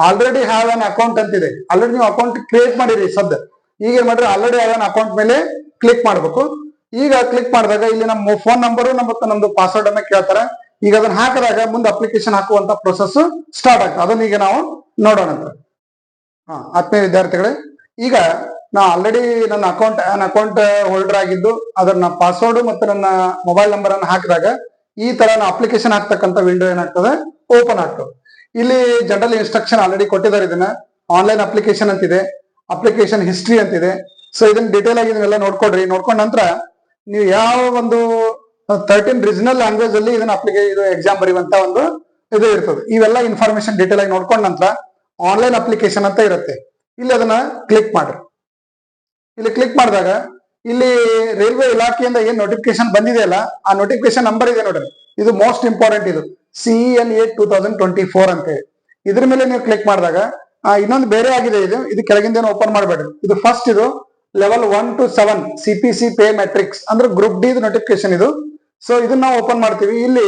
ಆಲ್ರೆಡಿ ಹ್ಯಾವ್ ಅನ್ ಅಕೌಂಟ್ ಅಂತಿದೆ ಆಲ್ರೆಡಿ ನೀವು ಅಕೌಂಟ್ ಕ್ರಿಯೇಟ್ ಮಾಡಿರಿ ಸದ್ದ ಈಗ ಏನ್ ಮಾಡ್ರಿ? ಆಲ್ರೆಡಿ ಹ್ಯಾವ್ ಅನ್ ಅಕೌಂಟ್ ಮೇಲೆ ಕ್ಲಿಕ್ ಮಾಡ್ಬೇಕು. ಈಗ ಕ್ಲಿಕ್ ಮಾಡಿದಾಗ ಇಲ್ಲಿ ನಮ್ಮ ಫೋನ್ ನಂಬರು ಮತ್ತು ನಮ್ದು ಪಾಸ್ವರ್ಡ್ ಅನ್ನ ಕೇಳ್ತಾರೆ. ಈಗ ಅದನ್ನ ಹಾಕಿದಾಗ ಮುಂದೆ ಅಪ್ಲಿಕೇಶನ್ ಹಾಕುವಂತ ಪ್ರೊಸೆಸ್ ಸ್ಟಾರ್ಟ್ ಆಗ್ತದೆ. ಅದನ್ನ ಈಗ ನಾವು ನೋಡೋಣ ಹಾ, ಆತ್ಮೀಯ ವಿದ್ಯಾರ್ಥಿಗಳೇ, ಈಗ ನಾ ಆಲ್ರೆಡಿ ನನ್ನ ಅಕೌಂಟ್ ನನ್ನ ಅಕೌಂಟ್ ಹೋಲ್ಡರ್ ಆಗಿದ್ದು, ಅದನ್ನ ಪಾಸ್ವರ್ಡ್ ಮತ್ತು ನನ್ನ ಮೊಬೈಲ್ ನಂಬರ್ ಅನ್ನು ಹಾಕಿದಾಗ ಈ ತರ ಅಪ್ಲಿಕೇಶನ್ ಹಾಕ್ತಕ್ಕಂಥ ವಿಂಡೋ ಏನಾಗ್ತದೆ? ಓಪನ್ ಆಗ್ತದೆ. ಇಲ್ಲಿ ಜನರಲ್ ಇನ್ಸ್ಟ್ರಕ್ಷನ್ ಆಲ್ರೆಡಿ ಕೊಟ್ಟಿದ್ದಾರೆ ಇದನ್ನ. ಆನ್ಲೈನ್ ಅಪ್ಲಿಕೇಶನ್ ಅಂತಿದೆ. ಅಪ್ಲಿಕೇಶನ್ ಹಿಸ್ಟ್ರಿ ಅಂತಿದೆ. ಸೊ ಇದನ್ನ ಡೀಟೇಲ್ ಆಗಿ ಇದನ್ನೆಲ್ಲ ನೋಡ್ಕೊಡ್ರಿ ನೋಡ್ಕೊಂಡ ನಂತರ ನೀವು ಯಾವ ಒಂದು ತರ್ಟೀನ್ ರೀಜನಲ್ ಲ್ಯಾಂಗ್ವೇಜ್ ಅಲ್ಲಿ ಇದನ್ನ ಅಪ್ಲಿಕೇ, ಇದು ಎಕ್ಸಾಮ್ ಬರೆಯುವಂತ ಒಂದು ಇದು ಇರ್ತದೆ. ಇವೆಲ್ಲ ಇನ್ಫಾರ್ಮೇಶನ್ ಡೀಟೇಲ್ ಆಗಿ ನೋಡ್ಕೊಂಡ ನಂತರ ಆನ್ಲೈನ್ ಅಪ್ಲಿಕೇಶನ್ ಅಂತ ಇರುತ್ತೆ. ಇಲ್ಲಿ ಅದನ್ನ ಕ್ಲಿಕ್ ಮಾಡ್ರಿ. ಇಲ್ಲಿ ಕ್ಲಿಕ್ ಮಾಡಿದಾಗ ಇಲ್ಲಿ ರೈಲ್ವೆ ಇಲಾಖೆಯಿಂದ ಏನ್ ನೋಟಿಫಿಕೇಶನ್ ಬಂದಿದೆಯಲ್ಲ ಆ ನೋಟಿಫಿಕೇಶನ್ ನಂಬರ್ ಇದೆ ನೋಡ್ರಿ. ಇದು ಮೋಸ್ಟ್ ಇಂಪಾರ್ಟೆಂಟ್ ಇದು. CEL a two thousand twenty four ಅಂತ ಹೇಳಿ. ಇದ್ರ ಮೇಲೆ ನೀವು ಕ್ಲಿಕ್ ಮಾಡಿದಾಗ ಇನ್ನೊಂದು ಬೇರೆ ಆಗಿದೆ ಇದು. ಇದು ಕೆಳಗಿಂದ ಓಪನ್ ಮಾಡಬೇಡ್ರಿ. ಇದು ಫಸ್ಟ್ ಇದು level one two seven C P C pay matrix ಅಂದ್ರೆ ಗ್ರೂಪ್ ಡಿ ನೋಟಿಫಿಕೇಶನ್ ಇದು. ಸೊ ಇದನ್ನ ನಾವು ಓಪನ್ ಮಾಡ್ತೀವಿ. ಇಲ್ಲಿ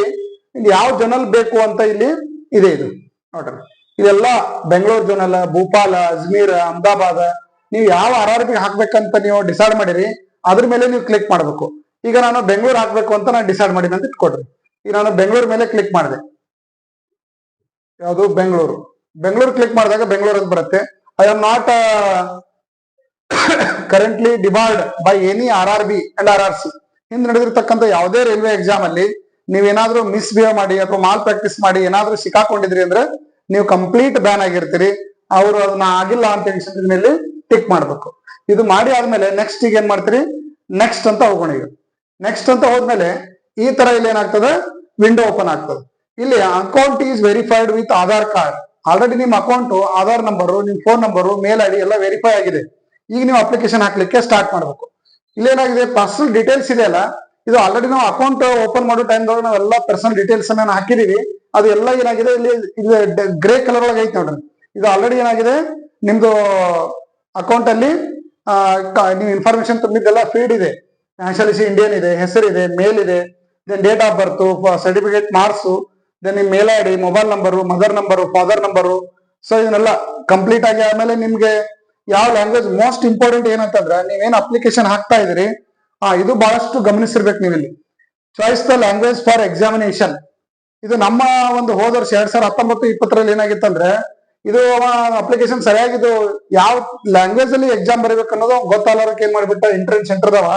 ಯಾವ ಜರ್ನಲ್ ಬೇಕು ಅಂತ ಇಲ್ಲಿ ಇದೆ ಇದು. ನೋಡ್ರಿ. ಇದೆಲ್ಲ ಬೆಂಗಳೂರು ಜನಲ್ ಭೂಪಾಲ, ಅಜ್ಮೀರ್, ಅಹಮದಾಬಾದ್. ನೀವು ಯಾವ ಆರ್ ಆರ್ ಬಿ ಹಾಕ್ಬೇಕಂತ ನೀವು ಡಿಸೈಡ್ ಮಾಡಿರಿ, ಅದ್ರ ಮೇಲೆ ನೀವು ಕ್ಲಿಕ್ ಮಾಡ್ಬೇಕು. ಈಗ ನಾನು ಬೆಂಗಳೂರು ಹಾಕ್ಬೇಕು ಅಂತ ನಾನು ಡಿಸೈಡ್ ಮಾಡಿನಿ ಅಂತ ಇಟ್ಕೊಡ್ರಿ ಈಗ ನಾನು ಬೆಂಗಳೂರು ಮೇಲೆ ಕ್ಲಿಕ್ ಮಾಡಿದೆ. ಯಾವುದು? ಬೆಂಗಳೂರು ಬೆಂಗಳೂರು ಕ್ಲಿಕ್ ಮಾಡಿದಾಗ ಬೆಂಗಳೂರು ಅಂತ ಬರುತ್ತೆ. I am not currently debarred by any R R B and R R C Hind ನಡೆದಿರ್ತಕ್ಕಂಥ ಯಾವುದೇ ರೈಲ್ವೆ ಎಕ್ಸಾಮ್ ಅಲ್ಲಿ ನೀವೇನಾದ್ರೂ ಮಿಸ್ಬಿಹೇವ್ ಮಾಡಿ ಅಥವಾ ಮಾಲ್ ಪ್ರಾಕ್ಟೀಸ್ ಮಾಡಿ ಏನಾದ್ರೂ ಸಿಕ್ಕಾಕೊಂಡಿದ್ರಿ ಅಂದ್ರೆ ನೀವು ಕಂಪ್ಲೀಟ್ ಬ್ಯಾನ್ ಆಗಿರ್ತೀರಿ. ಅವರು ಅದನ್ನ ಆಗಿಲ್ಲ ಅಂತ ಹೇಳಿದ ಮೇಲೆ ಟಿಕ್ ಮಾಡ್ಬೇಕು. ಇದು ಮಾಡಿ ಆದ್ಮೇಲೆ ನೆಕ್ಸ್ಟ್ ಈಗ ಏನ್ ಮಾಡ್ತೀರಿ? ನೆಕ್ಸ್ಟ್ ಅಂತ ಹೋಗೋಣ ಈಗ. ನೆಕ್ಸ್ಟ್ ಅಂತ ಹೋದ್ಮೇಲೆ ಈ ತರ ಇಲ್ಲಿ ಏನಾಗ್ತದೆ? ವಿಂಡೋ ಓಪನ್ ಆಗ್ತದೆ. ಇಲ್ಲಿ account is verified with Aadhaar card already ನಿಮ್ಮ ಅಕೌಂಟ್ ಆಧಾರ್ ನಂಬರು ನಿಮ್ ಫೋನ್ ನಂಬರು ಮೇಲ್ ಐಡಿ ಎಲ್ಲ ವೆರಿಫೈ ಆಗಿದೆ. ಈಗ ನೀವು ಅಪ್ಲಿಕೇಶನ್ ಹಾಕ್ಲಿಕ್ಕೆ ಸ್ಟಾರ್ಟ್ ಮಾಡ್ಬೇಕು. ಇಲ್ಲೇನಾಗಿದೆ ಪರ್ಸನಲ್ ಡೀಟೇಲ್ಸ್ ಇದೆ ಅಲ್ಲ ಇದು ಆಲ್ರೆಡಿ ನಾವು ಅಕೌಂಟ್ ಓಪನ್ ಮಾಡೋ ಟೈಮ್ ದೊಳಗೆ ನಾವೆಲ್ಲ ಪರ್ಸನಲ್ ಡೀಟೇಲ್ಸ್ ಅನ್ನ ಹಾಕಿದೀವಿ. ಅದು ಎಲ್ಲ ಏನಾಗಿದೆ, ಇಲ್ಲಿ ಇದು ಗ್ರೇ ಕಲರ್ ಒಳಗೆ ಐತೆ ನೋಡ್ರಿ. ಇದು ಆಲ್ರೆಡಿ ಏನಾಗಿದೆ, ನಿಮ್ದು ಅಕೌಂಟ್ ಅಲ್ಲಿ ನೀವು ಇನ್ಫಾರ್ಮೇಶನ್ ತುಂಬಿದ್ದೆಲ್ಲ ಫೀಡ್ ಇದೆ. ನ್ಯಾಷನಾಲಿಟಿ ಇಂಡಿಯನ್ ಇದೆ ಹೆಸರಿದೆ ಮೇಲ್ ಇದೆ. Then date of birth certificate marks then ನಿಮ್ mail I D mobile number mother number father number so ಇದನ್ನೆಲ್ಲ ಕಂಪ್ಲೀಟ್ ಆಗಿ ಆಮೇಲೆ ನಿಮ್ಗೆ ಯಾವ ಲ್ಯಾಂಗ್ವೇಜ್ ಮೋಸ್ಟ್ ಇಂಪಾರ್ಟೆಂಟ್ ಏನಂತಂದ್ರೆ ನೀವೇನ್ ಅಪ್ಲಿಕೇಶನ್ ಹಾಕ್ತಾ ಇದ್ರಿ ಆ, ಇದು ಬಹಳಷ್ಟು ಗಮನಿಸಿರ್ಬೇಕು ನೀವಿಲ್ಲಿ. Choice the language for examination ಇದು ನಮ್ಮ ಒಂದು ಹೋದ ವರ್ಷ ಎರಡ್ ಸಾವಿರದ ಹತ್ತೊಂಬತ್ತು ಇಪ್ಪತ್ತರಲ್ಲಿ ಏನಾಗಿತ್ತಂದ್ರೆ ಇದು ಅಪ್ಲಿಕೇಶನ್ ಸರಿಯಾಗಿದ್ದು ಯಾವ ಲ್ಯಾಂಗ್ವೇಜ್ ಅಲ್ಲಿ ಎಕ್ಸಾಮ್ ಬರೀಬೇಕು ಅನ್ನೋದು ಅವ್ನ್ ಗೊತ್ತಾಗಲಾರಕ್ಕೆ ಏನ್ ಮಾಡ್ಬಿಟ್ಟ ಸೆಂಟರ್ ಸೆಂಟರ್ದವ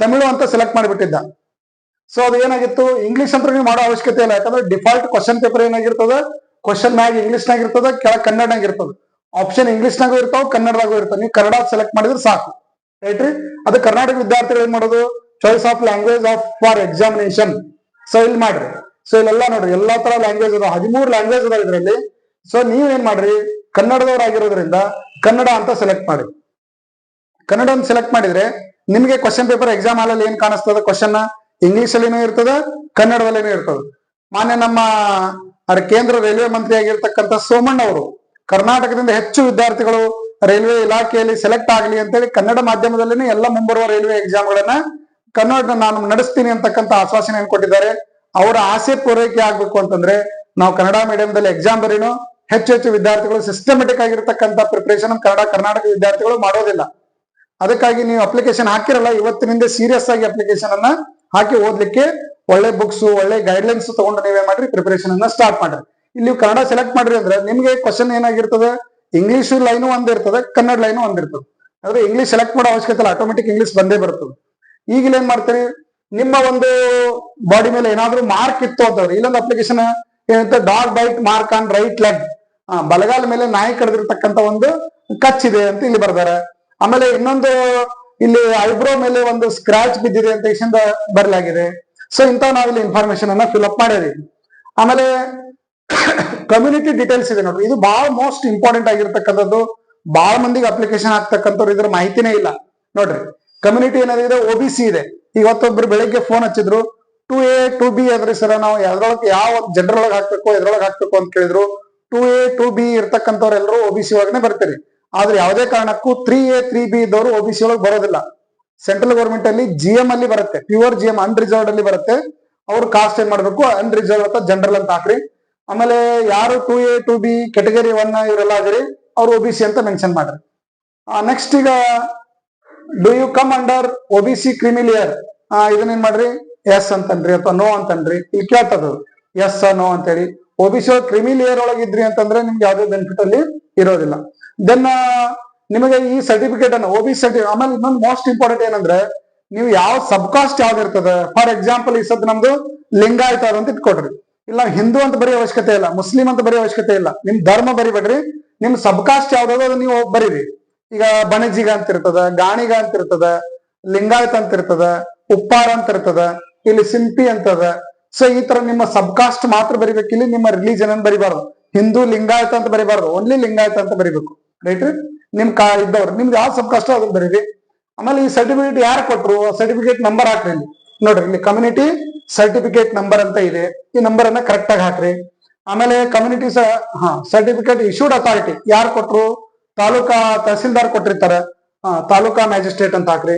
ತಮಿಳು ಅಂತ ಸೆಲೆಕ್ಟ್ ಮಾಡಿಬಿಟ್ಟಿದ್ದ. ಸೊ ಅದು ಏನಾಗಿತ್ತು ಇಂಗ್ಲಿಷ್ ಅಂತ ನೀವು ಮಾಡೋ ಅವಶ್ಯಕತೆ ಇಲ್ಲ. ಯಾಕಂದ್ರೆ ಡಿಫಾಲ್ಟ್ ಕ್ವಶನ್ ಪೇಪರ್ ಏನಾಗಿರ್ತದ ಕ್ವಶನ್ ಆಗಿ ಇಂಗ್ಲಿಷ್ ನಾಗ ಇರ್ತದ ಕೆಳಗ್ ಕನ್ನಡನಾಗ ಇರ್ತದ ಆಪ್ಷನ್ ಇಂಗ್ಲಿಷ್ ನಾಗೂ ಇರ್ತಾವ, ಕನ್ನಡದಾಗೂ ಇರ್ತಾವ. ನೀವು ಕನ್ನಡ ಸೆಲೆಕ್ಟ್ ಮಾಡಿದ್ರೆ ಸಾಕು. ರೈಟ್ ರೀ? ಅದು ಕರ್ನಾಟಕ ವಿದ್ಯಾರ್ಥಿಗಳು ಏನ್ ಮಾಡೋದು? Choice of language of for examination so ಇಲ್ಲಿ ಮಾಡ್ರಿ. ಸೊ ಇಲ್ಲೆಲ್ಲ ನೋಡ್ರಿ, ಎಲ್ಲಾ ತರ ಲ್ಯಾಂಗ್ವೇಜ್ ಅದಾವ. ಹದಿಮೂರು ಲ್ಯಾಂಗ್ವೇಜ್ ಅದಾವ ಇದರಲ್ಲಿ. ಸೊ ನೀವ್ ಏನ್ ಮಾಡ್ರಿ ಕನ್ನಡದವರಾಗಿರೋದ್ರಿಂದ ಕನ್ನಡ ಅಂತ ಸೆಲೆಕ್ಟ್ ಮಾಡಿ. ಕನ್ನಡ ಅಂತ ಸೆಲೆಕ್ಟ್ ಮಾಡಿದ್ರೆ ನಿಮ್ಗೆ ಕ್ವಶನ್ ಪೇಪರ್ ಎಕ್ಸಾಮ್ ಹಾಲಲ್ಲಿ ಏನ್ ಕಾಣಿಸ್ತದ ಕ್ವಶನ್ ಇಂಗ್ಲಿಷ್ ಅಲ್ಲಿನೂ ಇರ್ತದ, ಕನ್ನಡದಲ್ಲಿನೂ ಇರ್ತದ. ಮಾನ್ಯ ನಮ್ಮ ಕೇಂದ್ರ ರೈಲ್ವೆ ಮಂತ್ರಿ ಆಗಿರ್ತಕ್ಕಂಥ ಸೋಮಣ್ಣ ಅವರು ಕರ್ನಾಟಕದಿಂದ ಹೆಚ್ಚು ವಿದ್ಯಾರ್ಥಿಗಳು ರೈಲ್ವೆ ಇಲಾಖೆಯಲ್ಲಿ ಸೆಲೆಕ್ಟ್ ಆಗಲಿ ಅಂತೇಳಿ ಕನ್ನಡ ಮಾಧ್ಯಮದಲ್ಲಿನೇ ಎಲ್ಲ ಮುಂಬರುವ ರೈಲ್ವೆ ಎಕ್ಸಾಮ್ಗಳನ್ನ ಕನ್ನಡ ನಾನು ನಡೆಸ್ತೀನಿ ಅಂತಕ್ಕಂತ ಆಶ್ವಾಸನೆ ಕೊಟ್ಟಿದ್ದಾರೆ, ಅವರ ಆಸೆ ಪೂರೈಕೆ ಆಗ್ಬೇಕು ಅಂತಂದ್ರೆ ನಾವು ಕನ್ನಡ ಮೀಡಿಯಂದಲ್ಲಿ ಎಕ್ಸಾಮ್ ಬರೀನು ಹೆಚ್ಚು ಹೆಚ್ಚು ವಿದ್ಯಾರ್ಥಿಗಳು ಸಿಸ್ಟಮೆಟಿಕ್ ಆಗಿರ್ತಕ್ಕಂತ ಪ್ರಿಪರೇಷನ್ ಕನ್ನಡ, ಕರ್ನಾಟಕ ವಿದ್ಯಾರ್ಥಿಗಳು ಮಾಡೋದಿಲ್ಲ. ಅದಕ್ಕಾಗಿ ನೀವು ಅಪ್ಲಿಕೇಶನ್ ಹಾಕಿರಲ್ಲ, ಇವತ್ತಿನಿಂದ ಸೀರಿಯಸ್ ಆಗಿ ಅಪ್ಲಿಕೇಶನ್ ಅನ್ನ ಹಾಕಿ ಓದ್ಲಿಕ್ಕೆ ಒಳ್ಳೆ ಬುಕ್ಸ್ ಒಳ್ಳೆ ಗೈಡ್ಲೈನ್ಸ್ ತಗೊಂಡು ನೀವೇ ಮಾಡ್ರಿ ಪ್ರಿಪರೇಷನ್ ಅನ್ನ ಸ್ಟಾರ್ಟ್ ಮಾಡ್ರಿ. ಇಲ್ಲಿ ನೀವು ಕನ್ನಡ ಸೆಲೆಕ್ಟ್ ಮಾಡ್ರಿ ಅಂದ್ರೆ ನಿಮ್ಗೆ ಕ್ವಶನ್ ಏನಾಗಿರ್ತದೆ? ಇಂಗ್ಲಿಷ್ ಲೈನು ಒಂದಿರ್ತದೆ ಕನ್ನಡ ಲೈನು ಒಂದಿರ್ತದೆ ಅಂದ್ರೆ ಇಂಗ್ಲಿಷ್ ಸೆಲೆಕ್ಟ್ ಮಾಡೋ ಅವಶ್ಯಕತೆ ಇಲ್ಲ ಆಟೋಮೆಟಿಕ್ ಇಂಗ್ಲಿಷ್ ಬಂದೇ ಬರ್ತದೆ. ಈಗ ಇಲ್ಲಿ ಏನ್ ಮಾಡ್ತೀರಿ? ನಿಮ್ಮ ಒಂದು ಬಾಡಿ ಮೇಲೆ ಏನಾದ್ರೂ ಮಾರ್ಕ್ ಇತ್ತು ಅಂತಂದ್ರೆ ಇಲ್ಲೊಂದು ಅಪ್ಲಿಕೇಶನ್ ಏನಂತ dog bite mark on right leg ಬಲಗಾಲ ಮೇಲೆ ನಾಯಿ ಕಡ್ದಿರ್ತಕ್ಕಂತ ಒಂದು ಕಚ್ಚಿದೆ ಅಂತ ಇಲ್ಲಿ ಬರ್ದಾರೆ. ಆಮೇಲೆ ಇನ್ನೊಂದು ಇಲ್ಲಿ ಐಬ್ರೋ ಮೇಲೆ ಒಂದು ಸ್ಕ್ರಾಚ್ ಬಿದ್ದಿದೆ ಅಂತ ಇಷ್ಟ ಬರಲಾಗಿದೆ. ಸೊ ಇಂಥ ನಾವಿಲ್ಲಿ ಇನ್ಫಾರ್ಮೇಶನ್ ಅನ್ನ ಫಿಲ್ ಅಪ್ ಮಾಡಿದೀವಿ ಆಮೇಲೆ ಕಮ್ಯುನಿಟಿ ಡೀಟೇಲ್ಸ್ ಇದೆ ನೋಡ್ರಿ. ಇದು ಬಹಳ ಮೋಸ್ಟ್ ಇಂಪಾರ್ಟೆಂಟ್ ಆಗಿರ್ತಕ್ಕಂಥದ್ದು. ಬಹಳ ಮಂದಿಗೆ ಅಪ್ಲಿಕೇಶನ್ ಹಾಕ್ತಕ್ಕಂಥವ್ರು ಇದ್ರ ಮಾಹಿತಿನೇ ಇಲ್ಲ. ನೋಡ್ರಿ ಕಮ್ಯುನಿಟಿ ಏನಾದಿದೆ ಒ ಬಿ ಸಿ ಇದೆ. ಇವತ್ತೊಬ್ರು ಬೆಳಿಗ್ಗೆ ಫೋನ್ ಹಚ್ಚಿದ್ರು ಟು ಎ ಟು ಬಿ ಅದ್ರಿ ಸರ್ ನಾವು ಯಾವ್ದ್ರೊಳಗೆ ಯಾವ ಜನರ ಒಳಗೆ ಹಾಕ್ಬೇಕು, ಎದ್ರೊಳಗೆ ಹಾಕ್ಬೇಕು ಅಂತ ಕೇಳಿದ್ರು ಟು ಎ ಟು ಬಿ ಇರ್ತಕ್ಕಂಥವ್ರೆಲ್ಲರೂ ಒ ಬಿ ಸಿ ಒಳಗನೆ ಬರ್ತೀರಿ. ಆದ್ರೆ ಯಾವುದೇ ಕಾರಣಕ್ಕೂ ತ್ರೀ ಎ ತ್ರೀ ಬಿ ಇದ್ದವರು ಒ ಬಿ ಸಿ ಒಳಗೆ ಬರೋದಿಲ್ಲ. ಸೆಂಟ್ರಲ್ ಗೌರ್ಮೆಂಟ್ ಅಲ್ಲಿ ಜಿ ಎಂ ಅಲ್ಲಿ ಬರುತ್ತೆ. ಪ್ಯೂರ್ ಜಿ ಎಂ ಅನ್ರಿಸರ್ವ್ಡ್ ಅಲ್ಲಿ ಬರುತ್ತೆ. ಅವ್ರು ಕಾಸ್ಟ್ ಏನ್ ಮಾಡ್ಬೇಕು? ಅನ್ರಿಸರ್ವ್ ಅಂತ ಜನರಲ್ ಅಂತ ಹಾಕ್ರಿ. ಆಮೇಲೆ ಯಾರು two A two B category one ಇವರೆಲ್ಲ ಆದ್ರಿ ಅವ್ರು ಒ ಅಂತ ಮೆನ್ಷನ್ ಮಾಡ್ರಿ. ನೆಕ್ಸ್ಟ್ ಈಗ do you come under O B C creamy layer ಇದನ್ನೇನ್ ಮಾಡ್ರಿ? ಎಸ್ ಅಂತನ್ರಿ ಅಥವಾ ನೋ ಅಂತನ್ರಿ. ಇಲ್ಲಿ ಕೇಳ್ತದ ಎಸ್ ನೋ ಅಂತೇಳಿ. ಒ ಬಿ ಸಿ ಕ್ರಿಮಿಲಿಯರ್ ಒಳಗಿದ್ರಿ ಅಂತಂದ್ರೆ ನಿಮ್ಗೆ ಯಾವುದೇ ಬೆನಿಫಿಟ್ ಅಲ್ಲಿ ಇರೋದಿಲ್ಲ. ದೆನ್ ನಿಮಗೆ ಈ ಸರ್ಟಿಫಿಕೇಟ್ ಅನ್ನು ಒ ಬಿ ಸರ್ಟಿ ಆಮೇಲೆ ಇನ್ನೊಂದು ಮೋಸ್ಟ್ ಇಂಪಾರ್ಟೆಂಟ್ ಏನಂದ್ರೆ, ನೀವು ಯಾವ ಸಬ್ ಕಾಸ್ಟ್ ಯಾವ್ದು ಇರ್ತದೆ? ಫಾರ್ ಎಕ್ಸಾಂಪಲ್ ಈ ಸದ್ ನಮ್ದು ಲಿಂಗಾಯತ ಅಂತ ಇಟ್ಕೊಡ್ರಿ ಇಲ್ಲ, ಹಿಂದೂ ಅಂತ ಬರೀ ಅವಶ್ಯಕತೆ ಇಲ್ಲ, ಮುಸ್ಲಿಂ ಅಂತ ಬರೀ ಅವಶ್ಯಕತೆ ಇಲ್ಲ. ನಿಮ್ ಧರ್ಮ ಬರಿಬೇಡ್ರಿ, ನಿಮ್ ಸಬ್ ಕಾಸ್ಟ್ ಯಾವ್ದದ ಅದು ನೀವು ಬರೀರಿ. ಈಗ ಬಣಜಿಗ ಅಂತ ಇರ್ತದ ಗಾಣಿಗ ಅಂತ ಇರ್ತದ ಲಿಂಗಾಯತ್ ಅಂತ ಇರ್ತದ ಉಪ್ಪಾರ ಅಂತ ಇರ್ತದ ಇಲ್ಲಿ ಸಿಂಪಿ ಅಂತದ ಸೊ ಈ ತರ ನಿಮ್ಮ ಸಬ್ ಕಾಸ್ಟ್ ಮಾತ್ರ ಬರಿಬೇಕು, ಇಲ್ಲಿ ನಿಮ್ಮ ರಿಲಿಜನ್ ಅನ್ನು ಬರಿಬಾರ್ದು. ಹಿಂದೂ ಲಿಂಗಾಯತ ಅಂತ ಬರಿಬಾರ್ದು ಓನ್ಲಿ ಲಿಂಗಾಯತ ಅಂತ ಬರಿಬೇಕು. ರೈಟ್ ನಿಮ್ ಕಾ, ಇದ್ದವ್ರು, ನಿಮ್ದು ಯಾವ ಸಬ್ ಕಾಸ್ಟ್ ಅದನ್ನ ಬರೀರಿ. ಆಮೇಲೆ ಈ ಸರ್ಟಿಫಿಕೇಟ್ ಯಾರು ಕೊಟ್ರು ಸರ್ಟಿಫಿಕೇಟ್ ನಂಬರ್ ಹಾಕ್ರಿ ನೋಡ್ರಿ, ಇಲ್ಲಿ ಕಮ್ಯುನಿಟಿ ಸರ್ಟಿಫಿಕೇಟ್ ನಂಬರ್ ಅಂತ ಇದೆ. ಈ ನಂಬರ್ ಅನ್ನ ಕರೆಕ್ಟ್ ಆಗಿ ಹಾಕ್ರಿ. ಆಮೇಲೆ ಕಮ್ಯುನಿಟಿ ಹಾ ಸರ್ಟಿಫಿಕೇಟ್ ಇಶ್ಯೂಡ್ ಅಥಾರಿಟಿ ಯಾರು ಕೊಟ್ರು? ತಾಲೂಕಾ ತಹಸೀಲ್ದಾರ್ ಕೊಟ್ಟಿರ್ತಾರ. ತಾಲೂಕಾ ಮ್ಯಾಜಿಸ್ಟ್ರೇಟ್ ಅಂತ ಹಾಕ್ರಿ.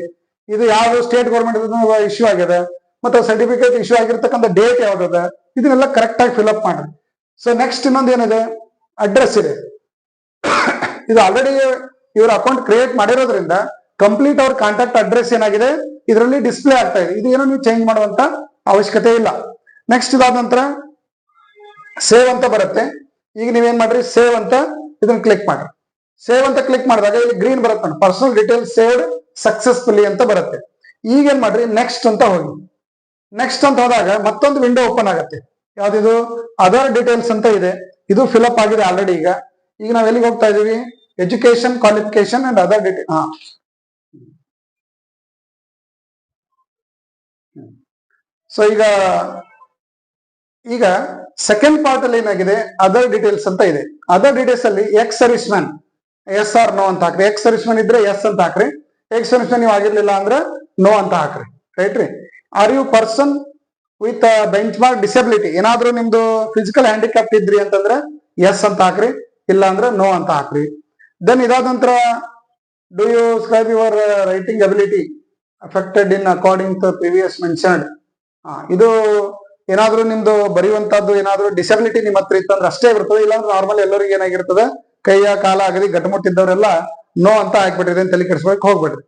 ಇದು ಯಾವ್ದು ಸ್ಟೇಟ್ ಗೌರ್ಮೆಂಟ್ ಇಶ್ಯೂ ಆಗಿದೆ? ಮತ್ತೆ ಸರ್ಟಿಫಿಕೇಟ್ ಇಶ್ಯೂ ಆಗಿರ್ತಕ್ಕಂಥ ಡೇಟ್ ಯಾವ್ದದ? ಇದನ್ನೆಲ್ಲ ಕರೆಕ್ಟ್ ಆಗಿ ಫಿಲ್ ಅಪ್ ಮಾಡ್ರಿ. ಸೊ ನೆಕ್ಸ್ಟ್ ಇನ್ನೊಂದು ಏನಿದೆ? ಅಡ್ರೆಸ್ ಇದೆ. ಇದು ಆಲ್ರೆಡಿ ಇವ್ರ ಅಕೌಂಟ್ ಕ್ರಿಯೇಟ್ ಮಾಡಿರೋದ್ರಿಂದ ಕಂಪ್ಲೀಟ್ ಅವ್ರ ಕಾಂಟ್ಯಾಕ್ಟ್ ಅಡ್ರೆಸ್ ಏನಾಗಿದೆ? ಇದರಲ್ಲಿ ಡಿಸ್ಪ್ಲೇ ಆಗ್ತಾ ಇದೆ. ಇದು ಏನೋ ನೀವು ಚೇಂಜ್ ಮಾಡುವಂತ ಅವಶ್ಯಕತೆ ಇಲ್ಲ. ನೆಕ್ಸ್ಟ್ ಇದಾದ ನಂತರ ಸೇವ್ ಅಂತ ಬರುತ್ತೆ. ಈಗ ನೀವೇನ್ ಮಾಡ್ರಿ? ಸೇವ್ ಅಂತ ಇದನ್ನ ಕ್ಲಿಕ್ ಮಾಡ್ರಿ. ಸೇವ್ ಅಂತ ಕ್ಲಿಕ್ ಮಾಡಿದಾಗ ಇಲ್ಲಿ ಗ್ರೀನ್ ಬರುತ್ತೆ ಪರ್ಸನಲ್ ಡೀಟೇಲ್ ಸೇವ್ಡ್ ಸಕ್ಸಸ್ಫುಲಿ ಅಂತ ಬರುತ್ತೆ. ಈಗ ಏನ್ ಮಾಡ್ರಿ? ನೆಕ್ಸ್ಟ್ ಅಂತ ಹೋಗಿ. ನೆಕ್ಸ್ಟ್ ಅಂತ ಹೋದಾಗ ಮತ್ತೊಂದು ವಿಂಡೋ ಓಪನ್ ಆಗುತ್ತೆ. ಯಾವ್ದಿದು? ಅದರ್ ಡೀಟೇಲ್ಸ್ ಅಂತ ಇದೆ. ಇದು ಫಿಲಪ್ ಆಗಿದೆ ಆಲ್ರೆಡಿ ಈಗ. ಈಗ ನಾವ್ ಎಲ್ಲಿಗೆ ಹೋಗ್ತಾ ಇದೀವಿ? Education qualification and other detail so ಈಗ ಈಗ ಸೆಕೆಂಡ್ ಪಾರ್ಟ್ ಅಲ್ಲಿ ಏನಾಗಿದೆ? ಅದರ್ ಡೀಟೇಲ್ಸ್ ಅಂತ ಇದೆ. ಅದರ್ ಡೀಟೇಲ್ಸ್ ಅಲ್ಲಿ ex service man yes or no ಅಂತ ಹಾಕ್ರಿ. ಎಕ್ಸ್ ಸರ್ವಿಸ್ ಮ್ಯಾನ್ ಇದ್ರೆ ಎಸ್ ಅಂತ ಹಾಕ್ರಿ. ಎಕ್ಸ್ ಸರ್ವಿಸ್ ಮ್ಯಾನ್ ನೀವು ಆಗಿರ್ಲಿಲ್ಲ ಅಂದ್ರೆ ನೋ ಅಂತ ಹಾಕ್ರಿ. ರೈಟ್ ರೀ? Are you person with benchmark disability ಏನಾದ್ರೂ ನಿಮ್ದು ಫಿಸಿಕಲ್ ಹ್ಯಾಂಡಿಕ್ಯಾಪ್ ಇದ್ರಿ ಅಂತಂದ್ರೆ ಎಸ್ ಅಂತ ಹಾಕ್ರಿ. ಇಲ್ಲ ಅಂದ್ರೆ ನೋ ಅಂತ ಹಾಕ್ರಿ. ದೆನ್ ಇದಾದ ನಂತರ do you scribe your writing ability affected in according to previous mentioned ಇದು ಏನಾದ್ರೂ ನಿಮ್ದು ಬರೆಯುವಂತದ್ದು ಏನಾದ್ರೂ ಡಿಸಬಿಲಿಟಿ ನಿಮ್ಮ ಹತ್ರ ಇತ್ತಂದ್ರೆ ಅಷ್ಟೇ ಬರ್ತದೆ ಇಲ್ಲಾಂದ್ರೆ ನಾರ್ಮಲ್ ಎಲ್ಲರಿಗೂ ಏನಾಗಿರ್ತದೆ, ಕೈಯ ಕಾಲ ಆಗಲಿ ಗಟ್ಟಮುಟ್ಟಿದ್ದವರೆಲ್ಲ ನೋ ಅಂತ ಹಾಕ್ಬಿಟ್ಟಿದೆ ಅಂತ ತಲೆ ಕೆಡಿಸ್ಬೇಕು ಹೋಗ್ಬಿಡ್ರಿ.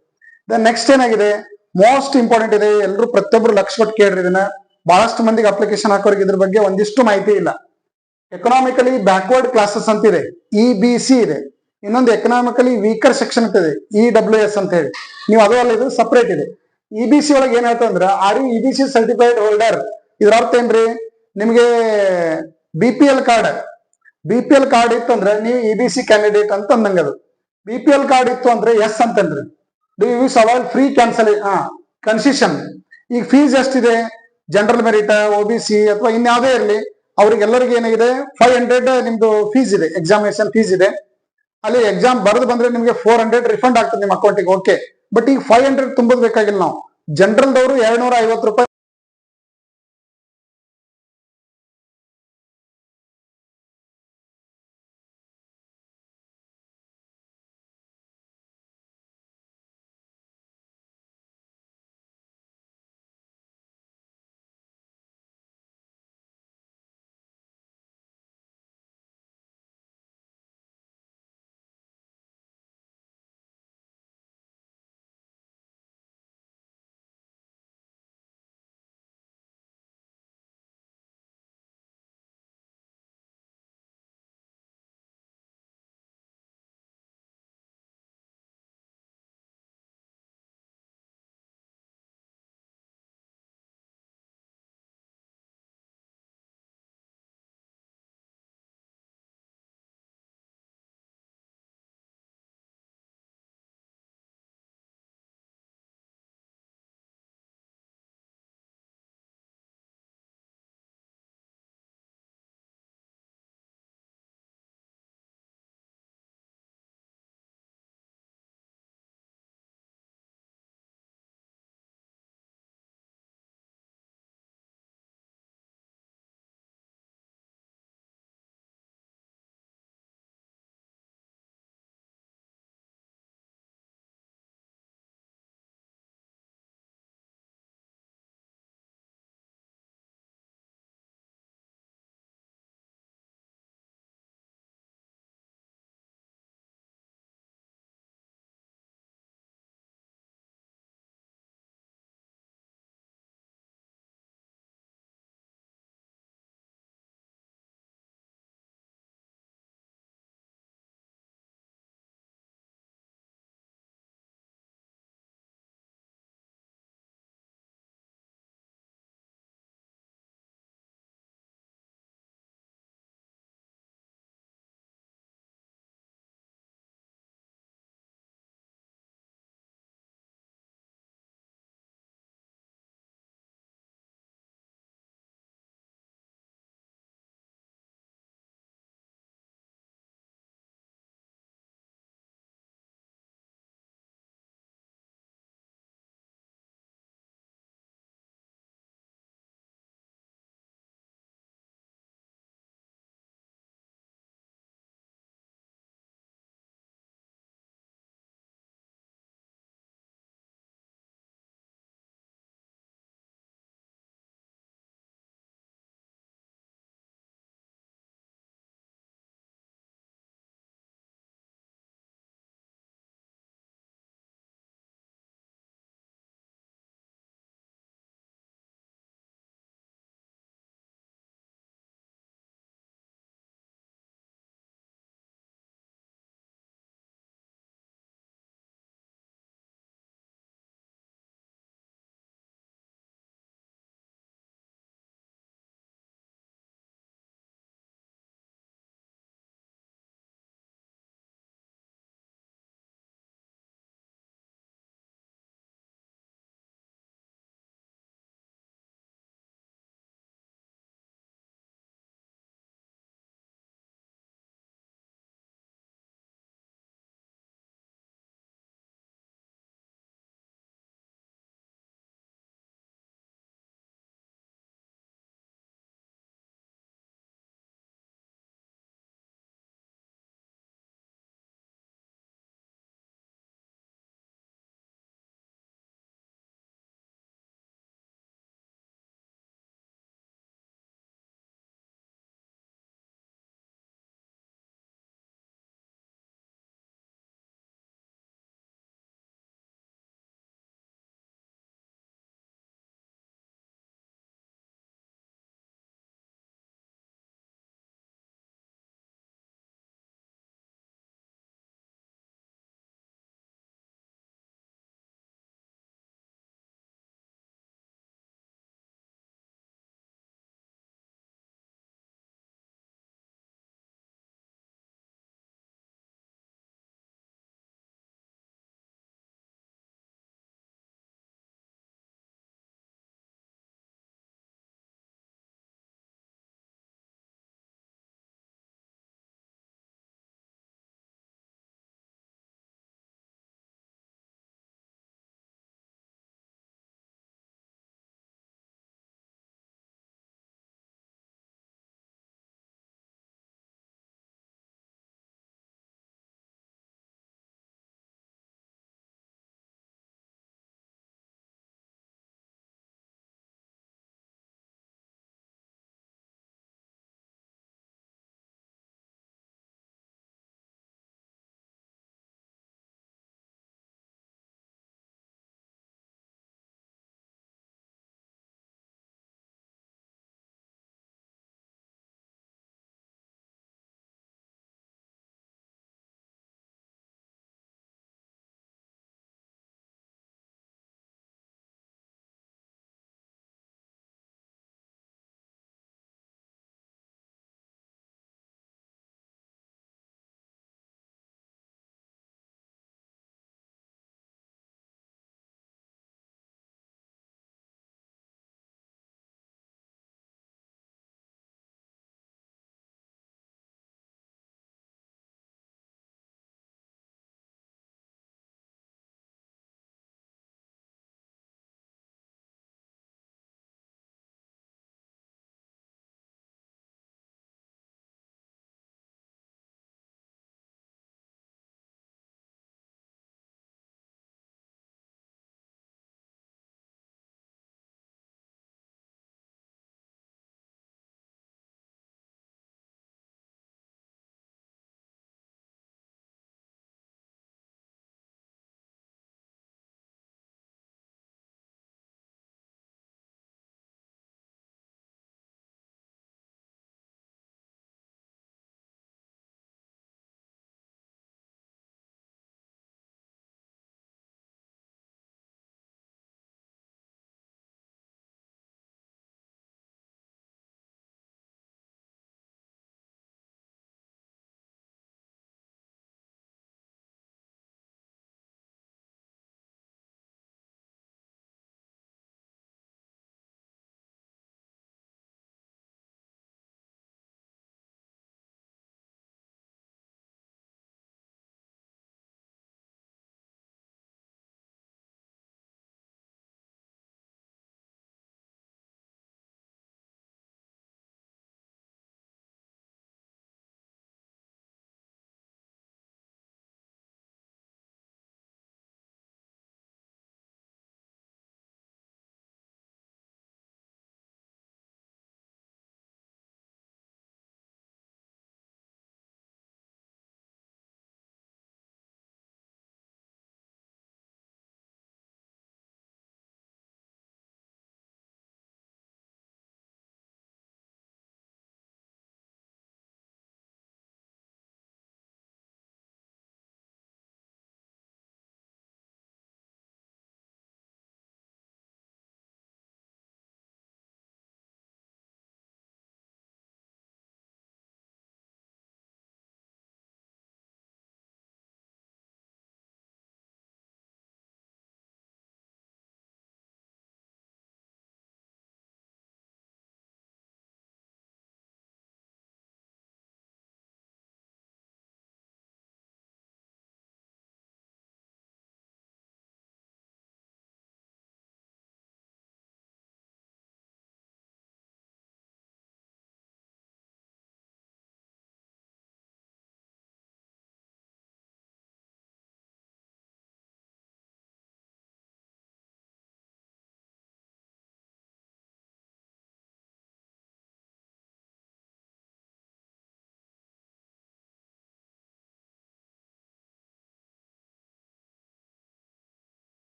ದೆನ್ ನೆಕ್ಸ್ಟ್ ಏನಾಗಿದೆ? ಮೋಸ್ಟ್ ಇಂಪಾರ್ಟೆಂಟ್ ಇದೆ ಎಲ್ಲರೂ ಪ್ರತಿಯೊಬ್ರು ಲಕ್ಷ ಕೊಟ್ಟು ಕೇಳ್ರಿ ಇದನ್ನ. ಬಹಳಷ್ಟು ಮಂದಿಗೆ ಅಪ್ಲಿಕೇಶನ್ ಹಾಕೋರಿಗೆ ಇದ್ರ ಬಗ್ಗೆ ಒಂದಿಷ್ಟು ಮಾಹಿತಿ ಇಲ್ಲ. ಎಕನಾಮಿಕಲಿ ಬ್ಯಾಕ್ವರ್ಡ್ ಕ್ಲಾಸಸ್ ಅಂತ ಇದೆ ಇ ಬಿ ಸಿ ಇದೆ. ಇನ್ನೊಂದು ಎಕನಾಮಿಕಲಿ ವೀಕರ್ ಸೆಕ್ಷನ್ ಅಂತ ಇದೆ ಇ ಡಬ್ಲ್ಯೂ ಎಸ್ ಅಂತ ಹೇಳಿ. ನೀವು ಅದು ಅಲ್ಲ, ಇದು ಸಪ್ರೇಟ್ ಇದೆ. ಇ ಬಿ ಸಿ ಒಳಗೆ ಏನಾಯ್ತು ಅಂದ್ರೆ, R E B C certified holder ಇದ್ರ ಅರ್ಥ ಏನ್ರಿ? ನಿಮ್ಗೆ B P L card B P L card ಇತ್ತು ಅಂದ್ರೆ ನೀವು ಇ ಬಿ ಸಿ ಕ್ಯಾಂಡಿಡೇಟ್ ಅಂತ ಅಂದಂಗ ಅದು. ಬಿ ಪಿ ಎಲ್ ಕಾರ್ಡ್ ಇತ್ತು ಅಂದ್ರೆ ಎಸ್ ಅಂತನ್ರಿ ಡಿ ಯು ಸವಾಲ್ ಫ್ರೀ ಕ್ಯಾನ್ಸಲ್ ಹಾ ಕನ್ಸಿಷನ್ ಈಗ ಫೀಸ್ ಎಷ್ಟಿದೆ? General merit O B C ಅಥವಾ ಇನ್ಯಾವುದೇ ಇರಲಿ, ಅವ್ರಿಗೆಲ್ಲರಿಗೆ ಏನಾಗಿದೆ? ಫೈವ್ ಹಂಡ್ರೆಡ್ ನಿಮ್ದು ಫೀಸ್ ಇದೆ ಎಕ್ಸಾಮಿನೇಷನ್ ಫೀಸ್ ಇದೆ. ಅಲ್ಲಿ ಎಕ್ಸಾಮ್ ಬರೆದು ಬಂದ್ರೆ ನಿಮಗೆ ಫೋರ್ ಹಂಡ್ರೆಡ್ ರಿಫಂಡ್ ಆಗ್ತದೆ ನಿಮ್ಮ ಅಕೌಂಟಿಗೆ ಓಕೆ ಬಟ್ ಈಗ ಫೈವ್ ಹಂಡ್ರೆಡ್ ತುಂಬೋದು ಬೇಕಾಗಿಲ್ಲ ನಾವು. ಜನರಲ್ದವರು ಎರಡ್ನೂರ ಐವತ್ತು ರೂಪಾಯಿ